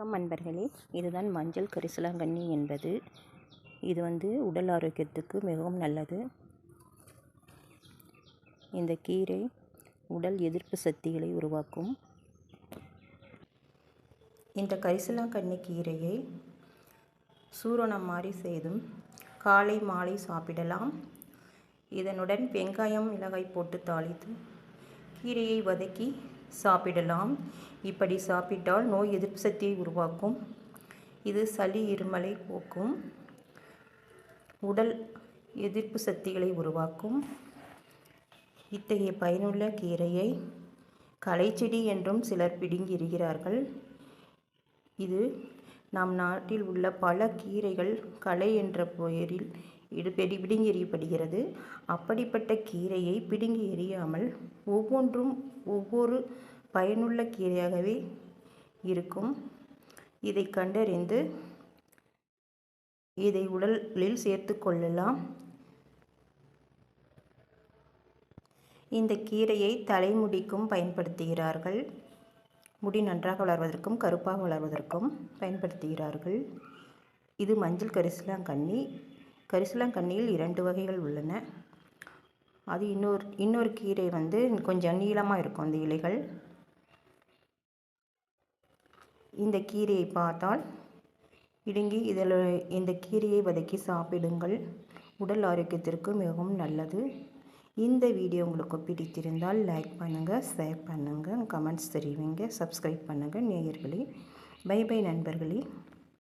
வணக்கம் அன்பர்களே. இதுதான் மஞ்சள் கரிசலாங்கண்ணி என்பது. இது வந்து உடல் ஆரோக்கியத்துக்கு மிகவும் நல்லது. இந்த கீரை உடல் எதிர்ப்பு சக்திகளை உருவாக்கும். இந்த கரிசலாங்கண்ணி கீரையை சூரணம் மாதிரி செய்தும் காலை மாலை சாப்பிடலாம். இதனுடன் வெங்காயம் மிளகாய் போட்டு தாளித்து கீரையை வதக்கி சாப்பிடலாம். இப்படி சாப்பிட்டால் நோய் எதிர்ப்பு சக்தியை உருவாக்கும். இது சளி இருமலை போக்கும் உடல் எதிர்ப்பு சக்திகளை உருவாக்கும். இத்தகைய பயனுள்ள கீரையை களைச்செடி என்றும் சிலர் பிடுங்கி இருக்கிறார்கள் இது நம் நாட்டில் உள்ள பல கீரைகள் களை என்ற பெயரில் இது பெடி பிடுங்கி எறியப்படுகிறது அப்படிப்பட்ட கீரையை பிடுங்கி எறியாமல் ஒவ்வொன்றும் ஒவ்வொரு பயனுள்ள கீரையாகவே இருக்கும். இதை கண்டறிந்து இதை உடலில் சேர்த்து கொள்ளலாம். இந்த கீரையை தலைமுடிக்கும் பயன்படுத்துகிறார்கள். முடி நன்றாக வளர்வதற்கும் கருப்பாக வளர்வதற்கும் பயன்படுத்துகிறார்கள். இது மஞ்சள் கரிசலாங்கண்ணி கரிசலாங்கண்ணியில் இரண்டு வகைகள் உள்ளன. அது இன்னொரு இன்னொரு கீரை வந்து கொஞ்சம் நீளமாக இருக்கும் அந்த இலைகள். இந்த கீரையை பார்த்தால் இடுங்கி இதில் இந்த கீரையை வதக்கி சாப்பிடுங்கள். உடல் ஆரோக்கியத்திற்கு மிகவும் நல்லது. இந்த வீடியோ உங்களுக்கு பிடித்திருந்தால் லைக் பண்ணுங்கள் ஷேர் பண்ணுங்கள் கமெண்ட்ஸ் தெரிவிங்க சப்ஸ்கிரைப் பண்ணுங்கள் நேயர்களே. பை பை நண்பர்களே.